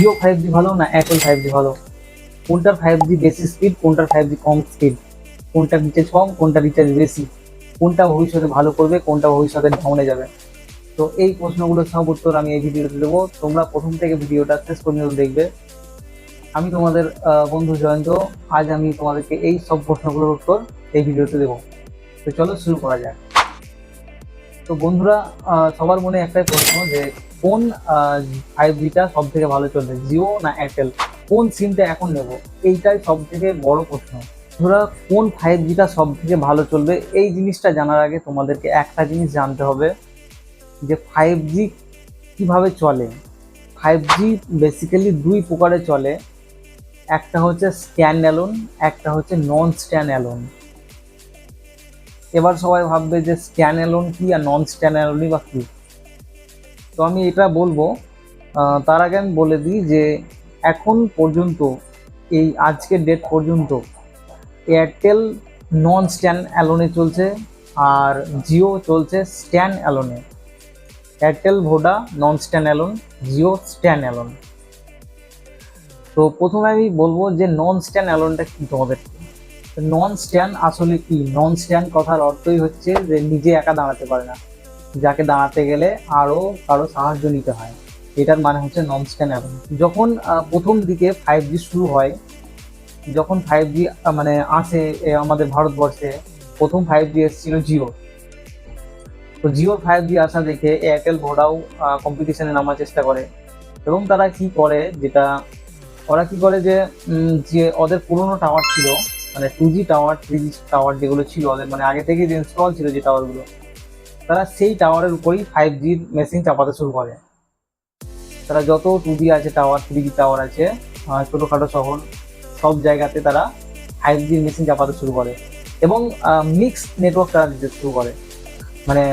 Jio five G ভালো না Airtel five G ভালো? কোনটার ফাইভ জি বেশি স্পিড কোনটার ফাইভ জি কম স্পিড কোনটা রিচার্জ কম, কোনটা রিচার্জ বেশি? কোনটা ভবিষ্যতে ভালো করবে, কোনটা ভবিষ্যতে ডাউনে যাবে? তো এই প্রশ্নগুলোর সব উত্তর আমি এই ভিডিওতে দেবো। তোমরা প্রথম থেকে ভিডিওটা শেষ পর্যন্ত দেখবে। আমি তোমাদের বন্ধু জয়ন্ত, আজ আমি তোমাদেরকে এই সব প্রশ্নগুলোর উত্তর এই ভিডিওতে দেবো। তো চলো শুরু করা যাক। তো বন্ধুরা সবার মনে একটাই প্রশ্ন যে কোন ফাইভ জিটা সব থেকে ভালো চলবে জিও না এয়ারটেল কোন সিমটা এখন নেব? এইটাই সব থেকে বড় প্রশ্ন। বন্ধুরা কোন ফাইভ জিটা সব থেকে ভালো চলবে? এই জিনিসটা জানার আগে তোমাদেরকে একটা জিনিস জানতে হবে, যে ফাইভ জি কীভাবে চলে? ফাইভ জি বেসিক্যালি দুই প্রকারে চলে। একটা হচ্ছে স্ট্যান্ড অ্যালোন একটা হচ্ছে নন স্ট্যান্ড অ্যালোন এবার সবাই ভাববে যে স্ট্যান্ড অ্যালোন কি আর নন স্ট্যান্ড অ্যালোনই বা কী? তো আমি এটা বলব তার আগে আমি বলে দিই যে এখন পর্যন্ত, এই আজকের ডেট পর্যন্ত এয়ারটেল নন স্ট্যান্ড অ্যালোনে চলছে আর জিও চলছে stand অ্যালোনে Airtel Voda non stand alone Jio stand alone তো প্রথমে আমি বলব যে নন স্ট্যান্ড অ্যালোনটা কি তোমাদের? নন স্ট্যান্ড আসলে কি? নন স্ট্যান্ড কথার অর্থই হচ্ছে যে নিজে একা দাঁড়াতে পারে না। যাকে দাঁড়াতে গেলে আরও কারও সাহায্য নিতে হয়। এটার মানে হচ্ছে নন স্ট্যান্ড অ্যালোন যখন প্রথম দিকে ফাইভ জি শুরু হয়, যখন ফাইভ জি মানে আসে আমাদের ভারতবর্ষে, প্রথম ফাইভ জি এসেছিল জিও তো জিও ফাইভ জি আসা দেখে এয়ারটেল ভোডাও কম্পিটিশনে নামার চেষ্টা করে। এবং তারা কি করে, যেটা, ওরা কি করে যে যে ওদের পুরনো টাওয়ার ছিল মানে two G tower three G tower যেগুলো ছিল ওদের মানে আগে থেকেই যে ইনস্টল ছিল যে টাওয়ারগুলো তারা সেই টাওয়ারের উপরেই ফাইভ জির মেশিন চাপাতে শুরু করে। তারা যত টু আছে টাওয়ার থ্রি টাওয়ার আছে ছোটোখাটো শহর, সব জায়গাতে তারা ফাইভ জির মেশিন চাপাতে শুরু করে এবং মিক্স নেটওয়ার্ক তারা দিতে শুরু করে। মানে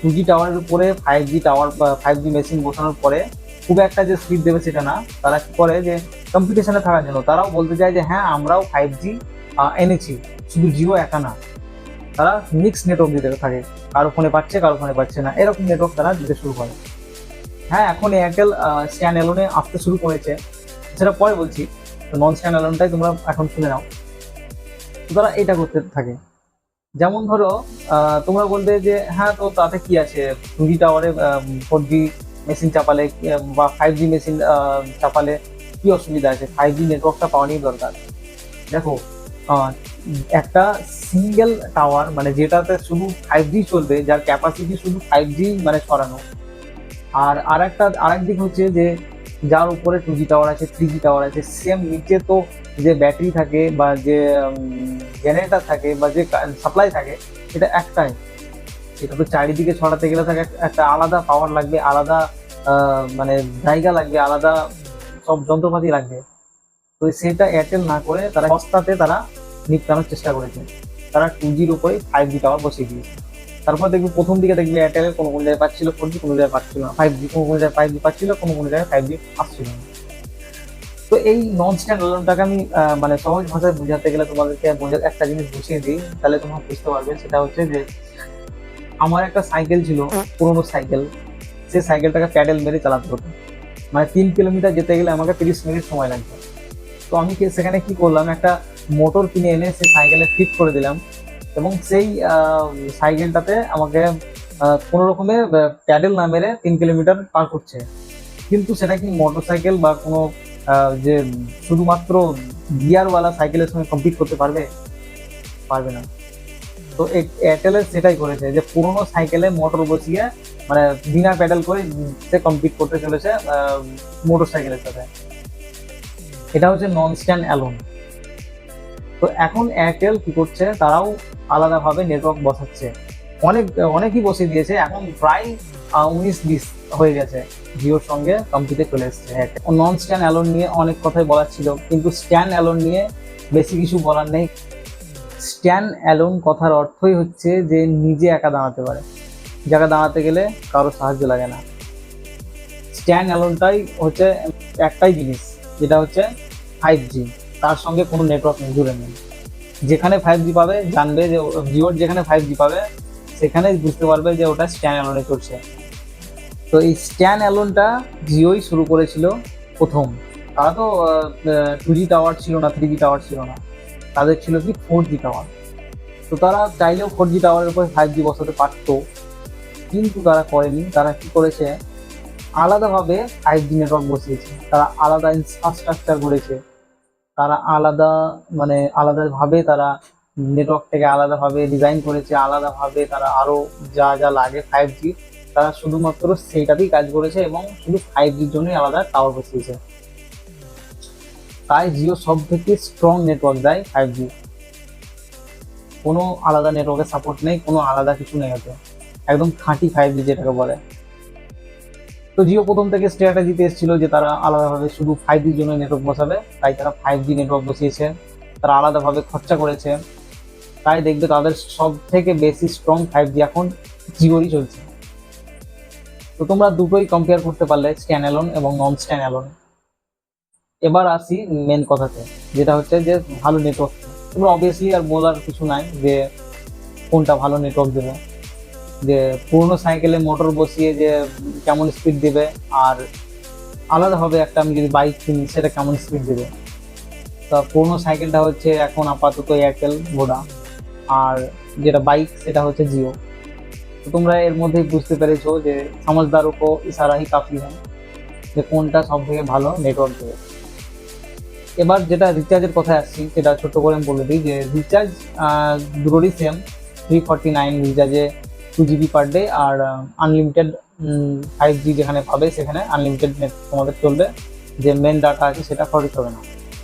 টু জি টাওয়ারের উপরে five G tower five G machine বসানোর পরে খুব একটা যে স্পিড দেবে সেটা না। তারা কি করে যে কম্পিটিশনে থাকার জন্য, তারাও বলতে চায় যে হ্যাঁ আমরাও ফাইভ জি এনেছি। শুধু জিও একা না। তারা মিক্স নেটওয়ার্ক দিতে থাকে। কারও ফোনে পাচ্ছে, কারও ফোনে পাচ্ছে না। এরকম নেটওয়ার্ক তারা দিতে শুরু করে। হ্যাঁ এখন এয়ারটেল স্ট্যান্ড অ্যালোনে আসতে শুরু করেছে। সেটা পরে বলছি। নন স্ট্যান্ড অ্যালোনটাই তোমরা এখন শুনে নাও। তারা এটা করতে থাকে। যেমন ধরো তোমরা বলবে যে হ্যাঁ তো তাতে কি আছে? টু জি টাওয়ারে ফোর জি মেশিন চাপালে বা ফাইভ জি মেশিন চাপালে কি অসুবিধা আছে? ফাইভ জি নেটওয়ার্কটা পাওয়ারই দরকার। দেখো একটা সিঙ্গেল টাওয়ার মানে যেটাতে শুধু ফাইভ জি চলবে, যার ক্যাপাসিটি শুধু ফাইভ জি মানে ছড়ানো। আর আরেকটা, আরেক দিক হচ্ছে যে, যার উপরে টু জি টাওয়ার আছে থ্রি জি টাওয়ার আছে সেম নিচে তো যে ব্যাটারি থাকে বা যে জেনারেটার থাকে বা যে সাপ্লাই থাকে, এটা একটাই। এটা তো চারিদিকে ছড়াতে গেলে থাকে, একটা আলাদা পাওয়ার লাগবে, আলাদা মানে জায়গা লাগবে, আলাদা সব যন্ত্রপাতি লাগবে। তো সেটা এয়ারটেল না করে তারা সস্তাতে তারা নিপটানোর চেষ্টা করেছে তারা টু জির উপরে ফাইভ জি টাওয়ার বসিয়ে দিয়েছে। তারপর দেখবি প্রথম দিকে দেখবি এয়ারটেলের কোনো কোনো জায়গায় পাচ্ছিল ফোর জি কোনো জায়গায় পাচ্ছিল না। ফাইভ জি কোনো কোনো জায়গায় ফাইভ জি পাচ্ছিল, কোনো কোনো জায়গায় ফাইভ জি আসছিল না। তো এই নন স্ট্যান্ড অ্যালোনটাকে আমি মানে সহজ ভাষায় বোঝাতে গেলে তোমাদেরকে বোঝা- একটা জিনিস বুঝিয়ে দিই, তাহলে তোমরা বুঝতে পারবে। সেটা হচ্ছে যে, আমার একটা সাইকেল ছিল, পুরোনো সাইকেল সে সাইকেলটাকে প্যাডেল মেরে চালাতে হতো। মানে তিন কিলোমিটার যেতে গেলে আমাকে তিরিশ মিনিট সময় লাগতো। তো আমি সেখানে কি করলাম? একটা মোটর কিনে এনে সেই সাইকেলে ফিট করে দিলাম। এবং সেই সাইকেলটাতে আমাকে কোনো রকমে প্যাডেল না মেরে তিন কিলোমিটার পার করছে। কিন্তু সেটা কি মোটর সাইকেল বা কোনো যে শুধুমাত্র গিয়ারওয়ালা সাইকেলের সঙ্গে কম্পিট করতে পারবে? পারবে না। তো এয়ারটেলের সেটাই করেছে যে পুরোনো সাইকেলে মোটর বসিয়ে মানে বিনা প্যাডেল করে সে কম্পিট করতে চলেছে মোটর সাইকেলের সাথে। এটা হচ্ছে নন স্ট্যান্ড অ্যালোন তো এখন এয়ারটেল কি করছে? তারাও আলাদাভাবে নেটওয়ার্ক বসাচ্ছে। অনেক, অনেকই বসিয়ে দিয়েছে। এখন প্রায় উনিশ বিশ হয়ে গেছে জিওর সঙ্গে কম্পিটে চলে এসছে নন স্ট্যান্ড অ্যালোন নিয়ে অনেক কথাই বলার ছিল, কিন্তু স্ট্যান্ড অ্যালোন নিয়ে বেশি কিছু বলার নেই। স্ট্যান্ড অ্যালোন কথার অর্থই হচ্ছে যে নিজে একা দাঁড়াতে পারে। যাকে দাঁড়াতে গেলে কারও সাহায্য লাগে না। স্ট্যান্ড অ্যালোনটাই হচ্ছে একটাই জিনিস, যেটা হচ্ছে ফাইভ জি তার সঙ্গে কোনো নেটওয়ার্ক জুড়ে নেই। যেখানে ফাইভ জি পাবে, জানবে যে জিওর যেখানে ফাইভ জি পাবে সেখানে বুঝতে পারবে যে ওটা স্ট্যান্ড অ্যালোনে চলছে। তো এই স্ট্যান্ড অ্যালোনটা জিওই শুরু করেছিল প্রথম। তারা তো টু জি টাওয়ার ছিল না থ্রি জি টাওয়ার ছিল না। তাদের ছিল কি ফোর জি টাওয়ার তো তারা চাইলেও ফোর জি টাওয়ারের উপরে ফাইভ জি বসাতে পারতো। কিন্তু তারা করেনি। তারা কি করেছে? আলাদাভাবে ফাইভ জি নেটওয়ার্ক বসিয়েছে। তারা আলাদা ইনফ্রাস্ট্রাকচার করেছে তারা আলাদা মানে আলাদাভাবে তারা নেটওয়ার্কটাকে আলাদাভাবে ডিজাইন করেছে, আলাদাভাবে তারা আরও যা যা লাগে ফাইভ জি তারা শুধুমাত্র সেইটাতেই কাজ করেছে এবং শুধু ফাইভ জির জন্যই আলাদা টাওয়ার বসিয়েছে। তাই জিও সব থেকে স্ট্রং নেটওয়ার্ক দেয় ফাইভ জি কোনো আলাদা নেটওয়ার্কের সাপোর্ট নেই, কোনো আলাদা কিছু নেই ওতে। একদম খাঁটি ফাইভ জি যেটাকে বলে। তো জিও প্রথম থেকে স্ট্র্যাটেজিতে এসেছিল যে তারা আলাদাভাবে শুধু ফাইভ জির জন্য নেটওয়ার্ক বসাবে, তাই তারা ফাইভ জি নেটওয়ার্ক বসিয়েছে, তারা আলাদাভাবে খরচা করেছে, তাই দেখবে তাদের সব থেকে বেশি স্ট্রং ফাইভ জি এখন জিওরই চলছে। তো তোমরা দুটোই কম্পেয়ার করতে পারলে স্ট্যান্ড এবং নন স্ট্যান্ড এবার আসি মেন কথাতে, যেটা হচ্ছে যে ভালো নেটওয়ার্ক তোমরা অবভিয়াসলি আর বলার কিছু নাই যে কোনটা ভালো নেটওয়ার্ক দেবে। যে পুরনো সাইকেলে মোটর বসিয়ে যে কেমন স্পিড দেবে আর আলাদাভাবে একটা আমি যদি বাইক কিনি, সেটা কেমন স্পিড দেবে। তা পুরনো সাইকেলটা হচ্ছে এখন আপাতত এয়ারটেল ভোডা আর যেটা বাইক সেটা হচ্ছে জিও তো তোমরা এর মধ্যেই বুঝতে পেরেছ যে সমঝদার উপর ইশারা হি কাফি হয়, যে কোনটা সব থেকে ভালো নেটওয়ার্ক দেবে। এবার যেটা রিচার্জের কথায় আসছি, সেটা ছোট্ট করে আমি বলে দিই যে রিচার্জ দুটোরই সেম থ্রি ফর্টি নাইন রিচার্জে টু জিবি পার ডে আর আনলিমিটেড ফাইভ জি যেখানে পাবে সেখানে আনলিমিটেড নেট তোমাদের চলবে। যে মেন ডাটা আছে সেটা খরচ হবে না।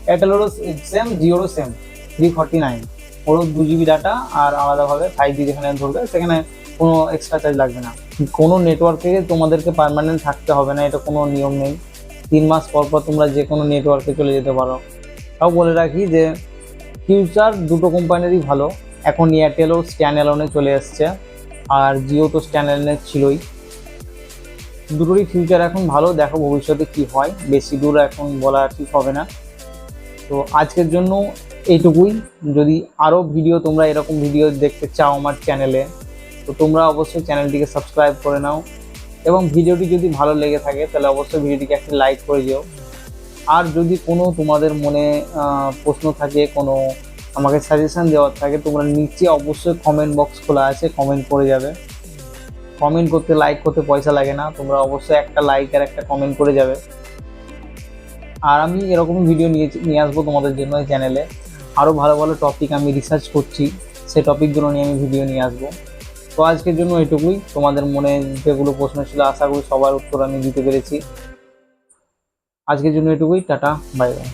এয়ারটেলেরও সেম জিওরও সেম থ্রি ফর্টি নাইন ওরও দু জিবি ডাটা আর আলাদাভাবে ফাইভ জি যেখানে ধরবে, সেখানে কোনো এক্সট্রা চার্জ লাগবে না। কোনো নেটওয়ার্কে তোমাদেরকে পার্মানেন্ট থাকতে হবে না, এটা কোনো নিয়ম নেই। তিন মাস পর পর তোমরা যে কোনো নেটওয়ার্কে চলে যেতে পারো। তাও বলে রাখি যে ফিউচার দুটো কোম্পানিরই ভালো। এখন এয়ারটেলও স্ট্যান্ড অ্যালোনে চলে এসছে। আর জিও তো স্ট্যান্ড অ্যালোনে ছিলই। দুটোরই ফিউচার এখন ভালো, দেখো ভবিষ্যতে কি হয়। বেশি দূর এখন বলা ঠিক হবে না। তো আজকের জন্য এইটুকুই। যদি আরও ভিডিও তোমরা এরকম ভিডিও দেখতে চাও আমার চ্যানেলে তো তোমরা অবশ্যই চ্যানেলটিকে সাবস্ক্রাইব করে নাও। এবং ভিডিওটি যদি ভালো লেগে থাকে, তাহলে অবশ্যই ভিডিওটিকে একটা লাইক করে দিও। আর যদি কোনো তোমাদের মনে প্রশ্ন থাকে, কোনো আমাকে সাজেশন দেওয়ার থাকে তোমরা নিচে অবশ্যই কমেন্ট বক্স খোলা আছে কমেন্ট করে যাবে। কমেন্ট করতে লাইক করতে পয়সা লাগে না, তোমরা অবশ্যই একটা লাইক আর একটা কমেন্ট করে যাবে। আর আমি এরকম ভিডিও নিয়ে নিয়ে আসব তোমাদের জন্য এই চ্যানেলে আরও ভালো ভালো টপিক আমি রিসার্চ করছি, সেই টপিকগুলো নিয়ে আমি ভিডিও নিয়ে আসব। তো আজকের জন্য এটুকুই, তোমাদের মনে যেগুলো প্রশ্ন ছিল, আশা করি সবার উত্তর আমি দিতে পেরেছি। আজকের জন্য এটুকুই, টাটা বাই বাই